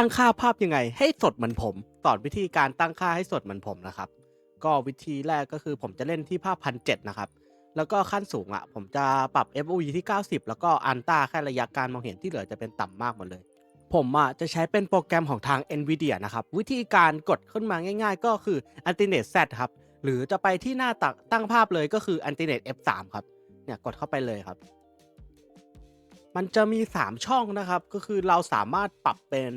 ตั้งค่าภาพยังไง ให้สดเหมือนผม สอนวิธีการตั้งค่าให้สดเหมือนผมนะครับ ก็วิธีแรกก็คือผมจะเล่นที่ภาพพันเนะครับ แล้วก็ขั้นสูงอะ ผมจะปรับ FOV ที่ 90 แล้วก็อันต้าแค่ระยะการมองเห็นที่เหลือจะเป็นต่ำมากหมดเลย ผมอะจะใช้เป็นโปรแกรมของทาง NVIDIA นะครับ วิธีการกดขึ้นมาง่าย ๆ ก็คือ a n t i n e t Z ครับ หรือจะไปที่หน้าตักตั้งภาพเลยก็คือ a n t i n e t F3 ครับ เนี่ยกดเข้าไปเลยครับมันจะมี 3 ช่องนะครับ ก็คือเราสามารถปรับเป็น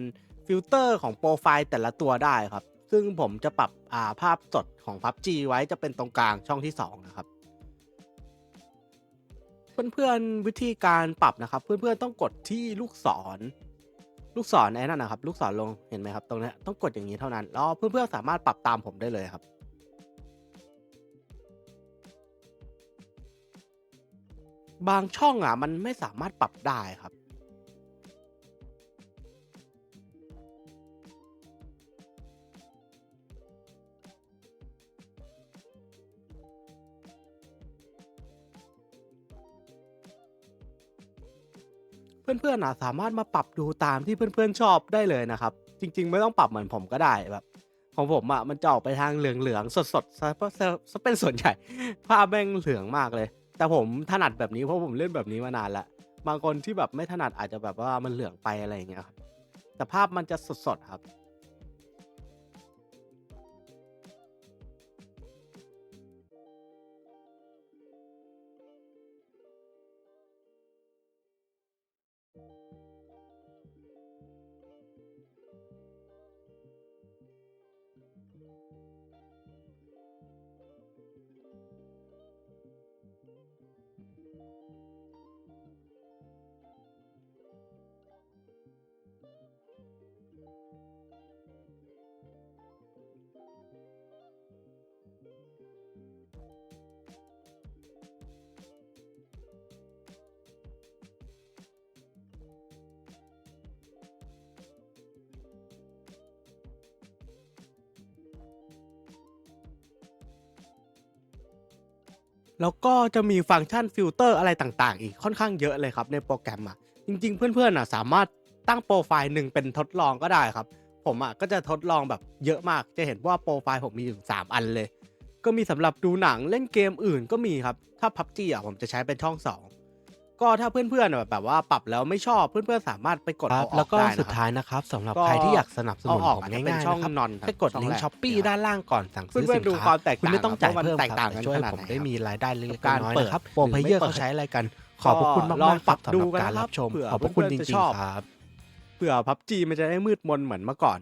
ฟิลเตอร์ของโปรไฟล์แต่ละตัวได้ครับ ซึ่งผมจะปรับอ่าภาพสดของ PUBG ไว้จะเป็นตรงกลางช่องที่ 2 นะครับ เพื่อนๆวิธีการปรับนะครับ เพื่อนๆต้องกดที่ลูกศร ลูกศรไอ้นั่นนะครับ ลูกศรลงเห็นไหมครับ ตรงนี้ต้องกดอย่างนี้เท่านั้นแล้วเพื่อนๆสามารถปรับตามผมได้เลยครับบางช่องอะมันไม่สามารถปรับได้ครับ เพื่อนๆอะสามารถมาปรับดูตามที่เพื่อนๆชอบได้เลยนะครับ จริง ๆ ไม่ต้องปรับเหมือนผมก็ได้แบบ ของผมอะมันจะออกไปทางเหลืองๆสดๆซะซะซะเป็นส่วนใหญ่ภาพแม่งเหลืองมากเลย แต่ผมถนัดแบบนี้เพราะผมเล่นแบบนี้มานานละบางคนที่แบบไม่ถนัดอาจจะแบบว่ามันเหลืองไปอะไรอย่างเงี้ยครับแต่ภาพมันจะสดๆครับ แล้วก็จะมีฟังก์ชันฟิลเตอร์อะไรต่างๆ อีกค่อนข้างเยอะเลยครับในโปรแกรมอะจริง ๆ เพื่อนๆอะสามารถตั้งโปรไฟล์หนึ่งเป็นทดลองก็ได้ครับ ผมอะก็จะทดลองแบบเยอะมากจะเห็นว่าโปรไฟล์ผมมีถึง3อันเลย ก็มีสำหรับดูหนังเล่นเกมอื่นก็มีครับ ถ้า PUBG อะผมจะใช้เป็นช่อง 2 ก็ถ้าเพื่อนๆอะแบบว่าปรับแล้วไม่ชอบเพื่อนๆสามารถไปกดครัเอาบอแล้อวกก็ได้สุดนะครับ ท้ายนะครับสำหรับก็ใครที่อยากสนับสนุนเอาออกผมอาจจะง่ายเป็นๆช่องนะครับนอนครับให้กดช่องลิงแรก์กช้อปปี้นะครับด้านล่างก่อนสั่งซื้อเพื่สิอนนๆดูค้าความแตกคุณต่างไม่ต้องจ่ายว่ามันเพิ่มแตคกต่างรับกันช่วยขนาดผมไหนได้ครับมีรายได้เล็กๆการน้อยๆเปิดนะครับหรือโปรเพไม่เยอร์เปิดเขาใช้อะไรกัน ขอบพระคุณก็ลองมากๆครับปรับดูสำหรับกันการนะครัรับบชม เผื่อขอบพระคุณเพื่จอนๆจะริชงอบ ๆครับ เผื่อพับจีมันจะได้มืดมนเหมือนเมื่อก่อน